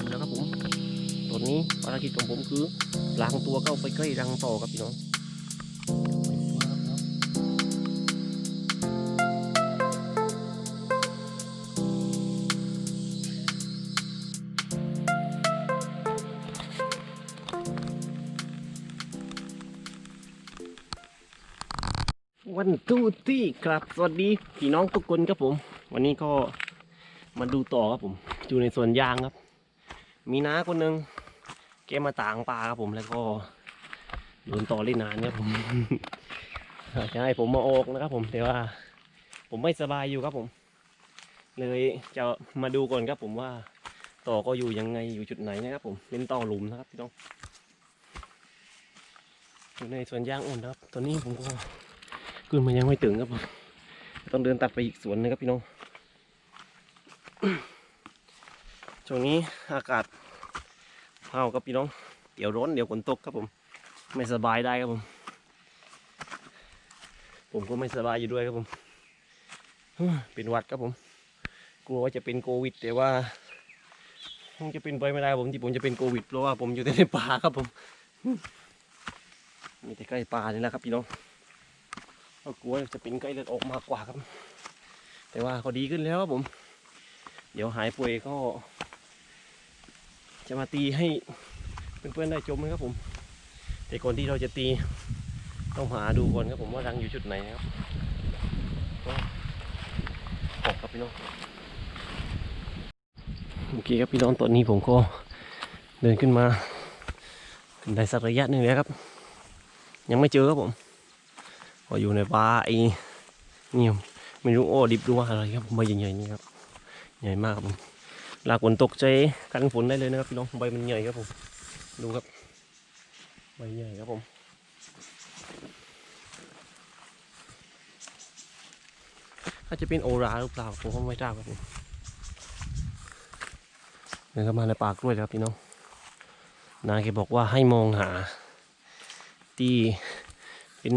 งแล้วครับผมตอนนี้ภารกิจของผมคือล้างตัวเข้าไปใกล้รังต่อครับพี่น้องวันตู้ที่ครับสวัสดีพี่น้องทุกคนครับผม วันนี้ก็มาดูต่อครับผม อยู่ในสวนยางครับ มีน้าคนหนึ่งแกมาต่างปลาครับผมแล้วก็โดนต่อเล่นนานครับผมจะให้ผมมาออกนะครับผมแต่ว่า ผมไม่สบายอยู่ครับผม เลยจะมาดูก่อนครับผมว่าต่อก็อยู่ยังไงอยู่จุดไหนนะครับ ผมเป็นต่อหลุมนะครับพี่น้องอยู่ในสวนยางอ่อนนะครับ ตอนนี้ผมก็ขึ้นมายังไม่ถึงครับผมต้องเดินตัดไปอีกสวนนึงครับพี่น้องช่วงนี้อากาศ เผาครับพี่น้อง เดี๋ยวร้อนเดี๋ยวฝนตกครับผม ไม่สบายได้ครับผม ผมก็ไม่สบายอยู่ด้วยครับผม เป็นหวัดครับผม กลัวว่าจะเป็นโควิด แต่ว่าคงจะเป็นไปไม่ได้ผมที่ผมจะเป็นโควิดเพราะว่าผมอยู่แต่ในป่าครับผมมีแต่ใกล้ป่านี่แหละครับพี่น้องก็กลัวจะเป็นใกล้เลือดออกมากกว่าครับ แต่ว่าเขาดีขึ้นแล้วครับผม เดี๋ยวหายป่วยก็ จะมาตีให้เพื่อนๆได้ชมนะครับผม แต่ก่อนที่เราจะตีต้องหาดูก่อนครับผมว่ารังอยู่จุดไหนนะครับก็ออกครับพี่น้องโอเคครับพี่น้องตอนนี้ผมก็เดินขึ้นมาขึ้นได้สักระยะหนึ่งแล้วครับ ยังไม่เจอครับผมก็อยู่ในป่าไอ้นี่ไม่รู้โอ้ดิบหรู้ว่าอะไรครับใบใหญ่ๆนี่ครับใหญ่มากครับผม ลากฝนตกใจกันฝนได้เลยนะครับพี่น้องใบมันใหญ่ครับผมดูครับใบใหญ่ครับผมอาจจะเป็นโอราหรือเปล่าผมก็ไม่ทราบครับผมเดินเข้ามาในป่ากล้วยครับพี่น้องนายแกบอกว่าให้มองหา ที่เป็น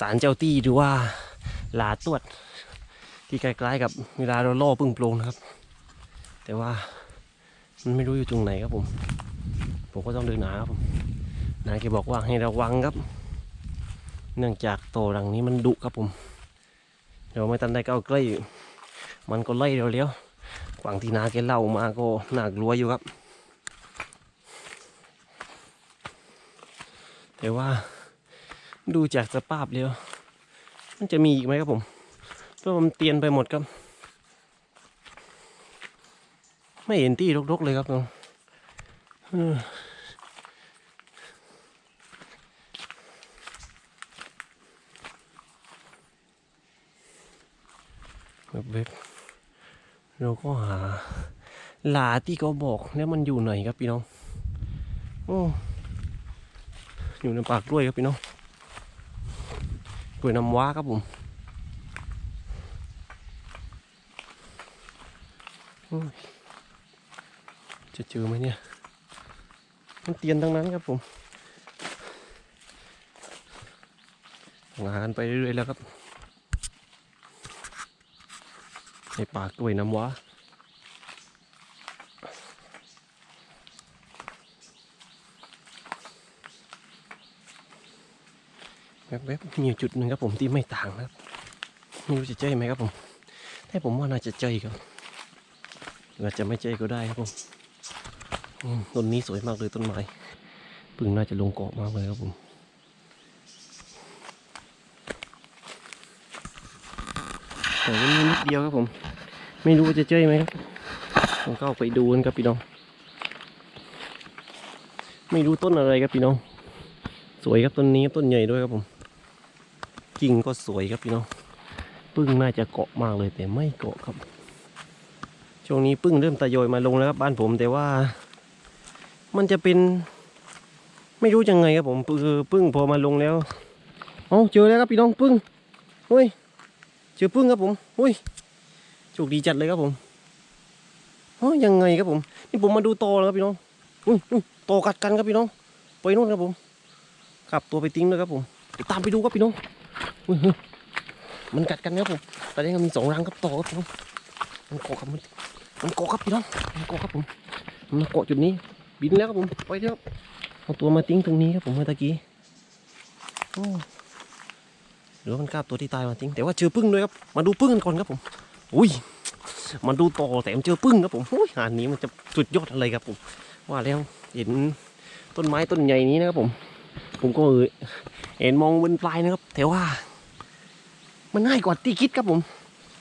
สารเจ้าตี้หรือว่าลาตรวจ ที่ใกล้ๆกับเวลาเราล่อพึ่งโปรงนะครับ แต่ว่ามันไม่รู้อยู่ตรงไหนครับผม ผมก็ต้องเดินหนาครับผมนายแกบอกว่าให้ระวังครับ เนื่องจากโตรังนี้มันดุครับผมเดี๋ยวไม่ทันได้ก้าใกล้มันก็ไล่เราเลี้ยวๆฝั่งที่นาแกเล่ามาก็น่ากลัวอยู่ครับ แต่ว่าดูจากสภาพแล้วมันจะมีอีกไหมครับผม เพราะมันเตียนไปหมดครับ ไม่เห็นที่รกๆเลยครับน้องเออแบบเว็บเราก็หาหลาที่เขาบอกแล้วมันอยู่ไหนครับพี่น้องโอ้อยู่ในปากกล้วยครับพี่น้องกล้วยน้ำว้าครับผม จะเจอไหมเนี่ย มันเตียนทั้งนั้นครับผมงานไปเรื่อยๆแล้วครับในป่ากล้วยน้ำว้าแวบๆมีจุดหนึ่งครับผมที่ไม่ต่างนะครับไม่รู้จะเจอไหมครับผมแต่ผมว่าน่าจะเจอครับ อาจจะไม่เจอก็ได้ครับผมต้นนี้สวยมากเลยต้นไม้พึ่งน่าจะลงเกาะมากเลยครับผมแต่ว่ามีนิดเดียวครับผม ไม่รู้ว่าจะเจอไหมครับผมเข้าไปดูกันครับพี่น้อง ไม่รู้ต้นอะไรครับพี่น้อง สวยครับต้นนี้ต้นใหญ่ด้วยครับผมกิ่งก็สวยครับพี่น้องพึ่งน่าจะเกาะมากเลยแต่ไม่เกาะครับ ช่วงนี้พึ่งเริ่มตะโยอยมาลงแล้วครับบ้านผมแต่ว่า มันจะเป็น ไม่รู้ยังไงครับผมคือพึ่งพอมาลงแล้วเอ๋อเจอแล้วครับพี่น้องพึ่งเฮ้ยเจอพึ่งครับผมเฮ้ยโชคดีจัดเลยครับผมเฮ้ยยังไงครับผม นี่ผมมาดูตอแล้วครับพี่น้องอุ้ยอุ้ยตอกัดกันครับพี่น้องไปนู่นครับผมขับตัวไปทิ้งเลยครับผมตามไปดูครับพี่น้องมันกัดกันครับผมตอนนี้ก็มีสองรังครับต่อครับผมมันเกาะกันมัน มันเกาะครับพี่น้องมันเกาะครับผมมันเกาะจุดนี้ บินแล้วครับผมไปแล้วครับเอาตัวมาทิ้งตรงนี้ครับผมเมื่อตะกี้หรือว่ามันกล้าบตัวที่ตายมาทิ้งแต่ว่าเจอพึ่งด้วยครับมาดูพึ่งกันก่อนครับผม อุ้ยมาดูต่อแต่มเจอพึ่งครับผมอุ้ยงานนี้มันจะสุดยอดอะไรครับผม ว่าแล้วเห็นต้นไม้ต้นใหญ่นี้นะครับผม ผมก็เออเห็นมองบนปลายนะครับ แต่ว่า มันง่ายกว่าที่คิดครับผม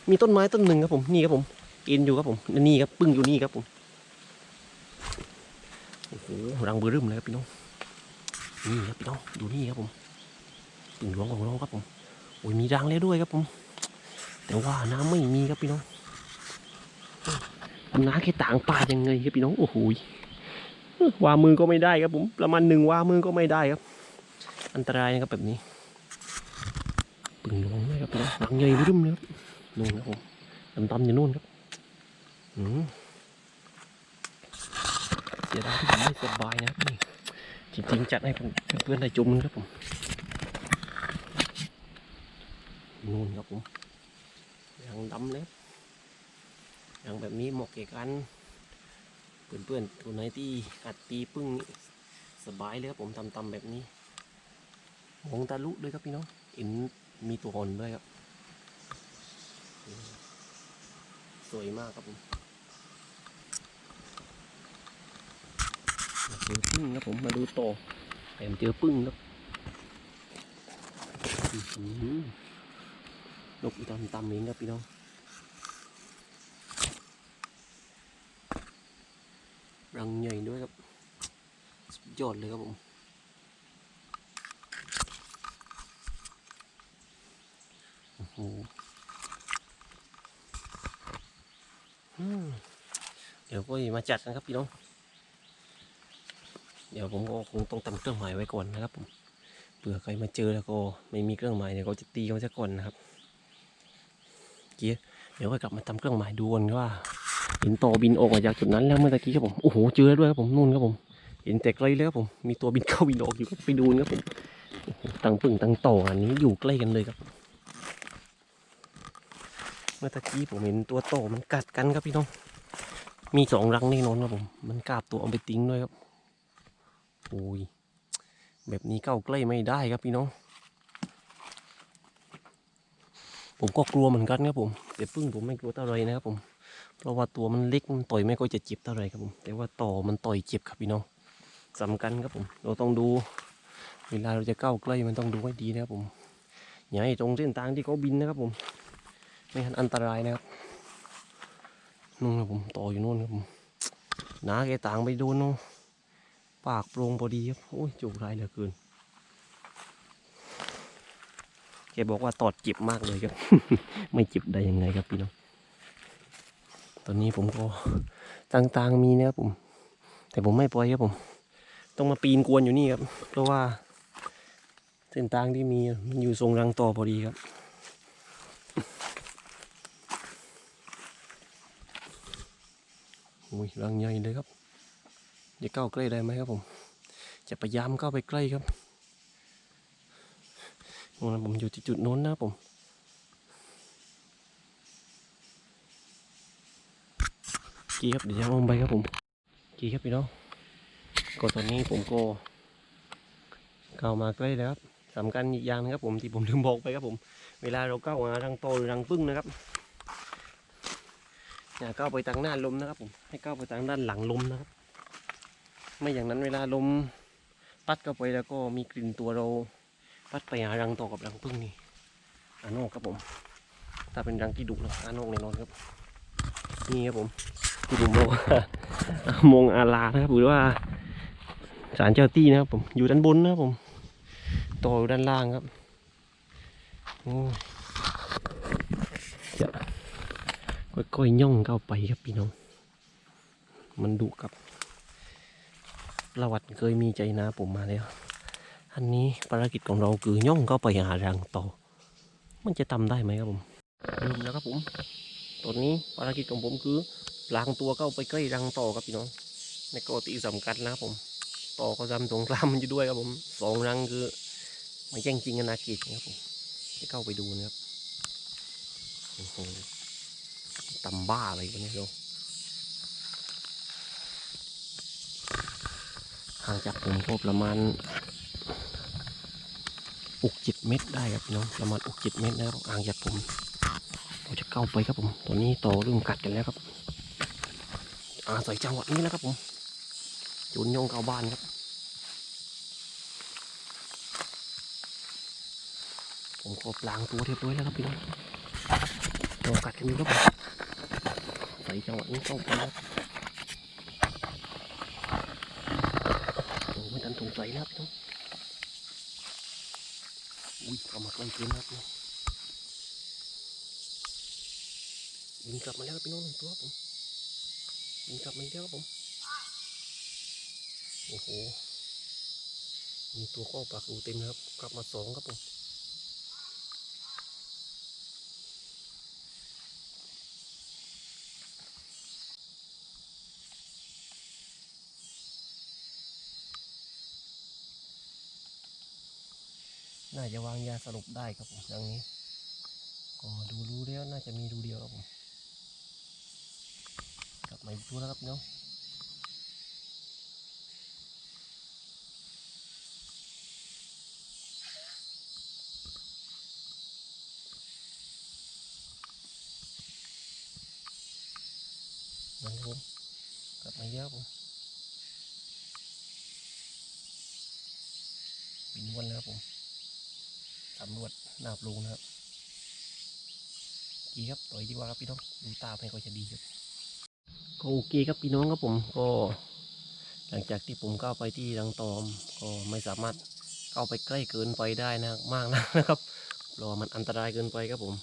มีต้นไม้ต้นหนึ่งครับผมนี่ครับผม เอ็นอยู่ครับผมนี่ครับปึ้งอยู่นี่ครับผมโอ้โหรังเบอร์รึมเลยครับพี่น้องนี่ครับพี่น้องดูนี่ครับผมปึ้งหลวงของเราครับผมโอ้ยมีรังแล้วด้วยครับผม แต่ว่าน้ำไม่มีครับพี่น้องน้าแค่ต่างป่ายังไงครับพี่น้องโอ้โหวามือก็ไม่ได้ครับผมประมาณหนึ่งวามือก็ไม่ได้ครับ อันตรายนะครับแบบนี้ปึ่งหลวงเลยครับพี่น้องรังใหญ่รุ่มเลยครับนู่นครับผมดำๆอยู่นู่นครับ เสียดายที่ผมไม่สบายนะครับนี่จริงๆจัดให้ผมเพื่อนๆได้จุ่มครับผมนู่นครับผมยังดำเลยครับยังแบบนี้เหมาะแก่การเพื่อนๆคนไหนที่อัดตีปึ้งสบายเลยครับผมตำๆแบบนี้มองตาลุด้วยครับพี่น้องเห็นมีตัวหอนด้วยครับ สวยมากครับผมมา เจอปึ้งครับผมมาดูต่อแผมเจอปึ้งครับอื้อหือนกตำตำเองครับพี่น้องรังใหญ่ด้วยครับสุดยอดเลยครับผมโอ้โหเดี๋ยวก็มาจัดกันครับพี่น้อง เดี๋ยวผมก็คงต้องทำเครื่องหมายไว้ก่อนนะครับผมเผื่อใครมาเจอแล้วก็ไม่มีเครื่องหมายเดี๋ยวเขาจะตีเขาซะก่อนนะครับเกี้เดี๋ยวก็กลับมาทำเครื่องหมายดูกันว่าเห็นต่อบินออกมาจากจุดนั้นแล้วเมื่อตะกี้ครับผมโอ้โหเจอแล้วด้วยครับผมนู่นครับผม เห็นแต่ไกลแล้วครับผมมีตัวบินเข้าบินออกอยู่ครับไปดูนะครับผมตั้งปึ่งตั้งต่ออันนี้อยู่ใกล้กันเลยครับ เมื่อตะกี้ผมเห็นตัวโตมันกัดกันครับพี่น้องมีสองรังแน่นอนครับผม มันกาบตัวเอาไปทิ้งด้วยครับ โอ้ยแบบนี้เข้าใกล้ไม่ได้ครับพี่น้อง ผมก็กลัวเหมือนกันครับผมแต่พึ่งผมไม่กลัวเท่าไรนะครับผม เพราะว่าตัวมันเล็กมันต่อยไม่ค่อยจะเจ็บเท่าไรครับผม แต่ว่าต่อมันต่อยเจ็บครับพี่น้องสำคัญครับผม เราต้องดู เวลาเราจะเข้าใกล้มันต้องดูให้ดีนะครับผมอย่าให้ตรงเส้นทางที่เขาบินนะครับผม ไม่งั้นอันตรายนะครับนู่นครับผมต่ออยู่นู่นครับผมหนาแกต่างไปโดนเนาะ ปากโปร่งพอดีครับโอ้ยจุกร้ายเหลือเกินแกบอกว่าตอดจ็บมากเลยครับ ไม่จ็บได้ยังไงครับพี่น้องตอนนี้ผมก็ต่างๆมีนะครับผม แต่ผมไม่ปล่อยครับผม ต้องมาปีนกวนอยู่นี่ครับ เพราะว่าเส้นทางที่มีมันอยู่ทรงรังต่อพอดีครับอุ้ยรังใหญ่เลยครับ จะเข้าใกล้ได้ไหมครับผม จะพยายามเข้าไปใกล้ครับโน่นนผมอยู่ที่จุดโน้นนะผมกี่ครับเดี๋ยวจะลงไปครับผมกี่ครับพี่น้องก็ตอนนี้ผมก็เข้ามาใกล้แล้วครับสำคัญอีกอย่างนะครับผมที่ผมลืมบอกไปครับผม เวลาเราเข้ามารังโตหรือรังพึ่งนะครับอย่าก้าไปทางหน้าลมนะครับผมให้ก้าไปทางด้านหลังลมนะครับ ไม่อย่างนั้นเวลาลมพัดเข้าไปแล้วก็มีกลิ่นตัวเราพัดไปหารังต่อกับรังพึ่งนี่อานอกครับผม ถ้าเป็นรังที่ดุนะอานอกแน่นอนครับ นี่ครับผมที่ผมบอกว่ามงอาลานะครับหรือว่าสารเจ้าตี้นะครับผมอยู่ด้านบนนะครับผมต่ออยู่ด้านล่างครับโอ้ยจะค่อยๆย่องเข้าไปครับพี่น้อง มันดุกับ ประวัติเคยมีใจนาผมมาแล้ว อันนี้ภารกิจของเราคือย่องเข้าไปหารังต่อ มันจะทำได้ไหมครับผมลืมแล้วครับผมตอนนี้ภารกิจของผมคือล้างตัวเข้าไปใกล้รังต่อครับพี่น้องในกตีสำคัญนะครับผม ต่อก็จำตรงกลางมันอยู่ด้วยครับผมสองรังคือไม่แย่งจริงกันนากิจนะครับผมจะเข้าไปดูนะครับโอ้โหตำบ้าอะไรกันเนี่ยเรา ห่างจากผมก็ประมาณอุกจิตเมตรได้ครับพี่น้องประมาณอุกจิตเมตรนะครับห่างจากผมเราจะเข้าไปครับผมตอนนี้โตเริ่มกัดกันแล้วครับอาศัยจังหวะนี้แล้วครับผมจุนยงเข้าบ้านครับ ผมขอปลางตัวเรียบร้อยแล้วครับพี่น้องต่อกัดกันอยู่ครับผมใส่จังหวะนี้เข้าไปครับโอ้ ไม่ทันสงสัยนะครับพี่น้องอุ้ยเอามาใกล้เกินนะครับพี่น้องยิงกลับมาแล้วพี่น้องหนึ่งตัวครับผมยิงกลับมาแล้วครับผมโอ้โหมีตัวข้อปากอูเต็มเลยครับ กลับมาสองครับผม น่าจะวางยาสลบได้ครับผมอย่างนี้ก็ดูรู้แล้วน่าจะมีดูเดียวครับผมกลับมาอีกตัวแล้วครับเนาะนั่นครับผมกลับมาเยอะครับผมบินวนแล้วครับผม สำรวจหน้าปลูนะครับดีครับต่อยดีกว่าครับพี่น้องดูตาไม่ค่อยจะดีครับก็โอเคครับพี่น้องครับผมก็ หลังจากที่ผมเข้าไปที่รังตอม ก็ไม่สามารถเข้าไปใกล้เกินไปได้นะมากนะนะครับเพราะมันอันตรายเกินไปครับผม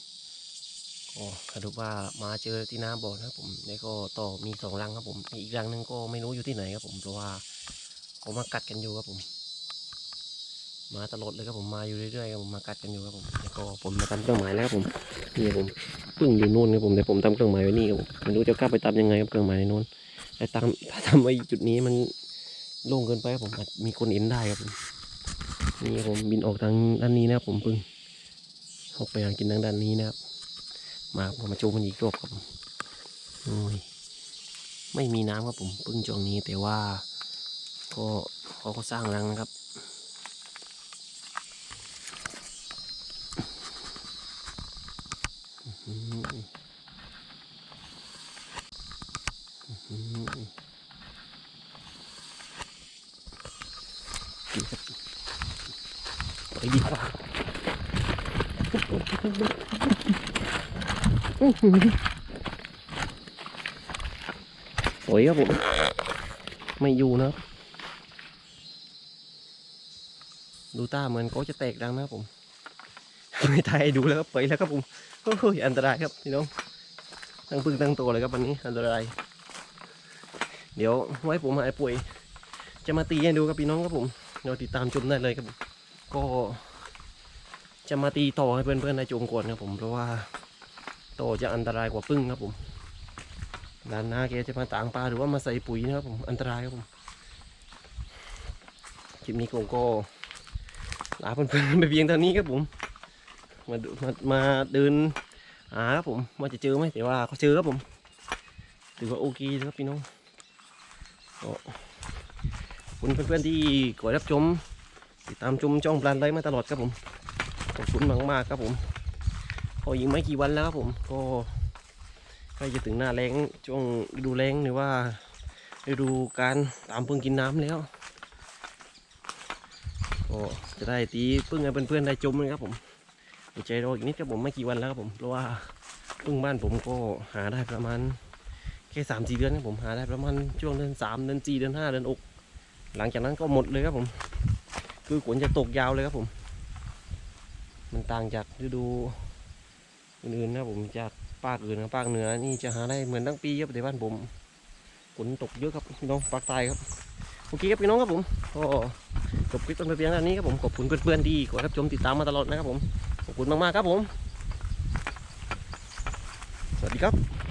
ก็สรุปว่ามาเจอที่น้าบ่อนะครับผมแล้วก็ต่อมีสองรังครับผมอีกรังหนึงก็ไม่รู้อยู่ที่ไหนครับผมเพราะว่าเขามากัดกันอยู่ครับผม มาตลอดเลยครับผมมาอยู่เรื่อยๆครับผมมากัดกันอยู่ครับผมแล้วก็ผมมาทำเครื่องหมายแล้วครับผมนี่ผมเพิ่งอยู่นู่นครับผมแต่ผมทำเครื่องหมายไว้นี่ครับผมไม่รู้จะกลับไปตามยังไงครับเครื่องหมายในนู้นแต่ตามถ้าทำไว้จุดนี้มันโล่งเกินไปครับผมอาจมีคนเห็นได้ครับผมนี่ผมบินออกทางด้านนี้นะครับผมเพิ่งออกไปทางกินทางด้านนี้นะครับมาผมมาโจมมันอีกรอบครับผมโอ้ยไม่มีน้ำครับผมเพิ่งช่วงนี้แต่ว่าก็เขาก็สร้างรังนะครับ อืมอืม ดีครับไปดีกว่าสวยครับผมไม่อยู่นะดูตาเหมือนเขาจะแตกดังนะครับผมไม่ทายดูแล้วครับไปแล้วครับผมโอ้ยอันตรายครับพี่น้องตั้งพึ่งตั้งตัวเลยครับวันนี้อันตราย เดี๋ยวไว้ผมหายป่วย จะมาตีให้ดูครับพี่น้องครับผม เดี๋ยวติดตามชมได้เลยครับผมก็จะมาตีต่อให้เพื่อนๆได้ชมก่อนครับผม เพราะว่าต่อจะอันตรายกว่าพึ่งครับผมด้านหน้าแกจะมาต่างปลาหรือว่ามาใส่ปุ๋ยนะครับผมอันตรายครับผมคลิปนี้ผมก็ลาเพื่อนๆไปเพียงเท่านี้ครับผม มาดูมามาเดินหาครับผมว่าจะเจอไหมแต่ว่าเขาเจอครับผมถือว่าโอเคครับพี่น้องก็ คุณเพื่อนๆที่กดรับชมติดตามชมช่องปลานไรมาตลอดครับผมขอบคุณมากๆครับผมก็ยิงไม่กี่วันแล้วครับผมก็ใกล้จะถึงหน้าแรงช่วงฤดูแรงหรือว่าฤดูการตามพึ่งกินน้ำแล้วก็จะได้ตีพึ่งให้เพื่อนๆได้ชมนะครับผมอใจรออีกนิดครับผมไม่กี่วันแล้วครับผมเพราะว่าพึ่งบ้านผมก็หาได้ประมาณแค่สามสี่เดือนครับผมหาได้ประมาณช่วงเดือนสามเดือนสี่เดือนห้าเดือนอก หลังจากนั้นก็หมดเลยครับผม คือฝนจะตกยาวเลยครับผม มันต่างจากฤดูอื่นๆนะผมจากภาคอื่นกับภาคเหนือนี่จะหาได้เหมือนทั้งปีครับแต่บ้านผมฝนตกเยอะครับพี่น้องภาคใต้ครับโอเคครับพี่น้องครับผมก็จบคลิปตรงเพียงเท่านี้ครับผมขอบคุณเพื่อนๆที่กดรับชมติดตามมาตลอดนะครับผมขอบคุณมากๆครับผม สวัสดีครับ